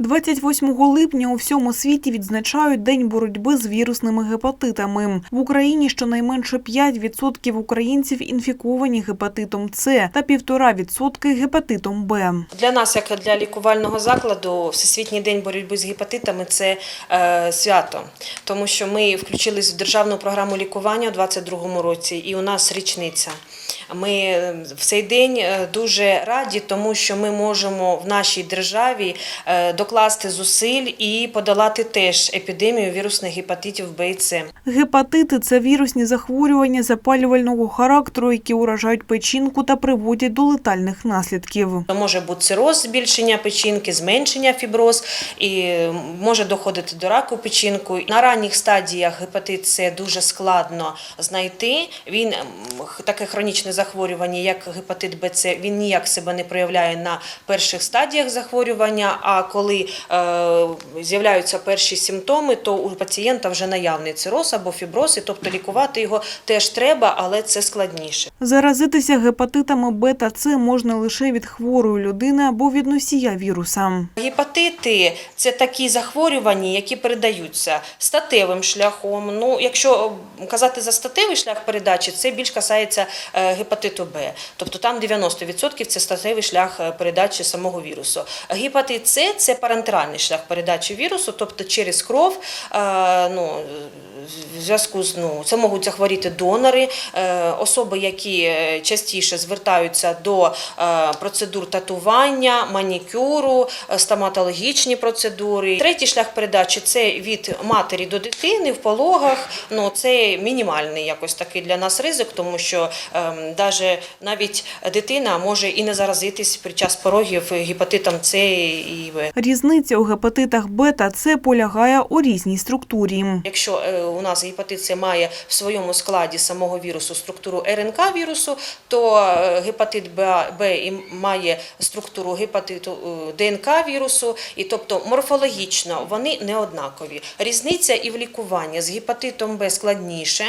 28 липня у всьому світі відзначають День боротьби з вірусними гепатитами. В Україні щонайменше 5% українців інфіковані гепатитом С та 1,5% гепатитом Б. Для нас, як для лікувального закладу, Всесвітній день боротьби з гепатитами це е, свято, тому що ми включились в державну програму лікування у 2022 році, і у нас річниця. Ми е, в цей день е, дуже раді, тому що ми можемо в нашій державі е, докласти зусиль і подолати теж епідемію вірусних гепатитів Б і С. Гепатити це вірусні захворювання запалювального характеру, які уражають печінку та приводять до летальних наслідків. Може бути цироз, збільшення печінки, зменшення фіброз, і може доходити до раку печінку. На ранніх стадіях гепатит С дуже складно знайти. Він таке хронічне захворювання, як гепатит Б, С, він ніяк себе не проявляє на перших стадіях захворювання. А коли е, з'являються перші симптоми, то у пацієнта вже наявний цироз або фіброз, і тобто лікувати його теж треба, але це складніше. Заразитися гепатитами Б та С можна лише від хворої людини або від носія віруса. Гепатити це такі захворювання, які передаються статевим шляхом. Ну, якщо е, казати за статевий шлях передачі, це більш касається е, гепатиту Б. Тобто там 90% це статевий шлях е, передачі самого вірусу. Гепатит С це парентеральний шлях передачі вірусу, тобто через кров. е, Ну, в зв'язку з ну, це можуть захворіти донори, е, особи, які частіше звертаються до процедур татування, манікюру, стоматологічні процедури. Третій шлях передачі це від матері до дитини в пологах. Ну це мінімальний якось такий для нас ризик, тому що ем, даже навіть дитина може і не заразитись під час порогів гепатитом С і В. Різниця у гепатитах Б та С полягає у різній структурі. Якщо е, у нас гепатит С має в своєму складі самого вірусу структуру РНК вірусу, то е, гепатит Б, має структуру гепатиту е, ДНК вірусу, і тобто морфологічно вони не однакові. Різниця і в лікуванні з гепатитом Б складніше,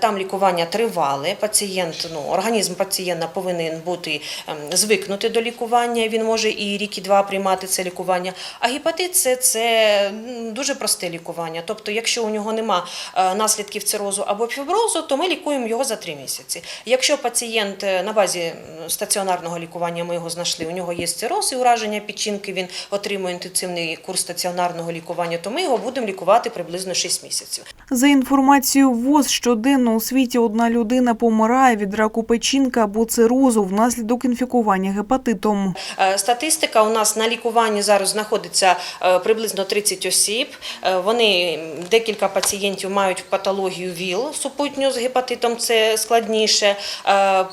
там лікування тривале. Пацієнт, ну організм пацієнта повинен бути ем, звикнути до лікування. Він може і рік, і два приймати це лікування. А гепатит С це дуже просте лікування. Тобто, якщо у нього нема е, наслідків цирозу або фіброзу, то ми лікуємо його за три місяці. Якщо пацієнт е, на базі стаціонарного лікування ми його знайшли, у нього є цироз і ураження печінки, він отримує інтенсивний курс стаціонарного лікування, то ми його будемо лікувати приблизно 6 місяців. За інформацією ВОЗ, щоденно у світі одна людина помирає від раку печінки або цирозу внаслідок інфікування гепатитом. Е, Статистика у нас на лікуванні зараз знаходиться е, приблизно 30 осіб. Е, Вони декілька пацієнтів мають патологію ВІЛ супутню з гепатитом, це складніше.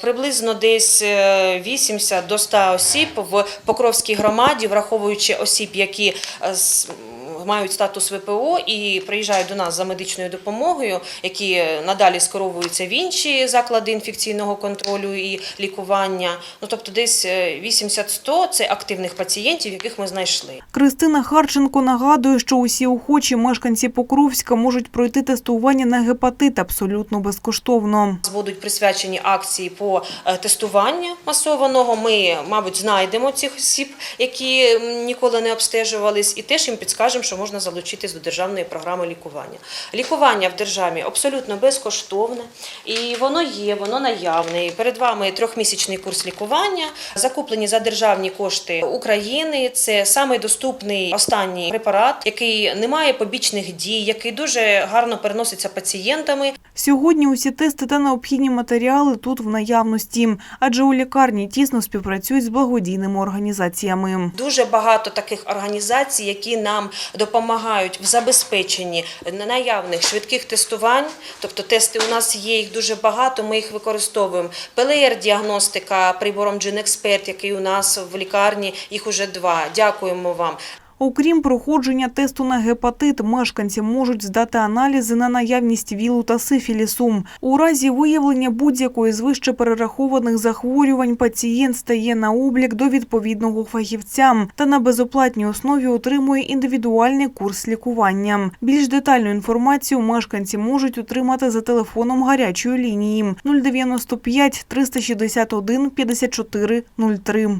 Приблизно десь е, 80 до 100 осіб в Покровській громаді, враховуючи осіб, які мають статус ВПО і приїжджають до нас за медичною допомогою, які е, надалі скеровуються в інші заклади інфекційного контролю і лікування. Ну тобто, десь е, 80-100 – це активних пацієнтів, яких ми знайшли. Кристина Харченко нагадує, що усі охочі мешканці Покровська можуть пройти тестування на гепатит абсолютно безкоштовно. Будуть присвячені акції по е, тестуванню масованого. Ми, мабуть, знайдемо цих осіб, які ніколи не обстежувались, і теж їм підскажемо, що можна залучитись до державної програми лікування. Лікування в державі абсолютно безкоштовне, і воно є, воно наявне. Перед вами трьохмісячний курс лікування, закуплені за державні кошти України. Це самий доступний останній препарат, який не має побічних дій, який дуже гарно переноситься пацієнтами. Сьогодні усі тести та необхідні матеріали тут в наявності, адже у лікарні тісно співпрацюють з благодійними організаціями. Дуже багато таких організацій, які нам допомагають в забезпеченні наявних швидких тестувань. Тобто тести у нас є, їх дуже багато, ми їх використовуємо. ПЛР-діагностика прибором GenExpert, який у нас в лікарні, їх уже два. Дякуємо вам. Окрім проходження тесту на гепатит, мешканці можуть здати аналізи на наявність вілу та сифілісу. У разі виявлення будь-якої з вище перерахованих захворювань пацієнт стає на облік до відповідного фахівця та на безоплатній основі отримує індивідуальний курс лікування. Більш детальну інформацію мешканці можуть отримати за телефоном гарячої лінії 095 361 54 03.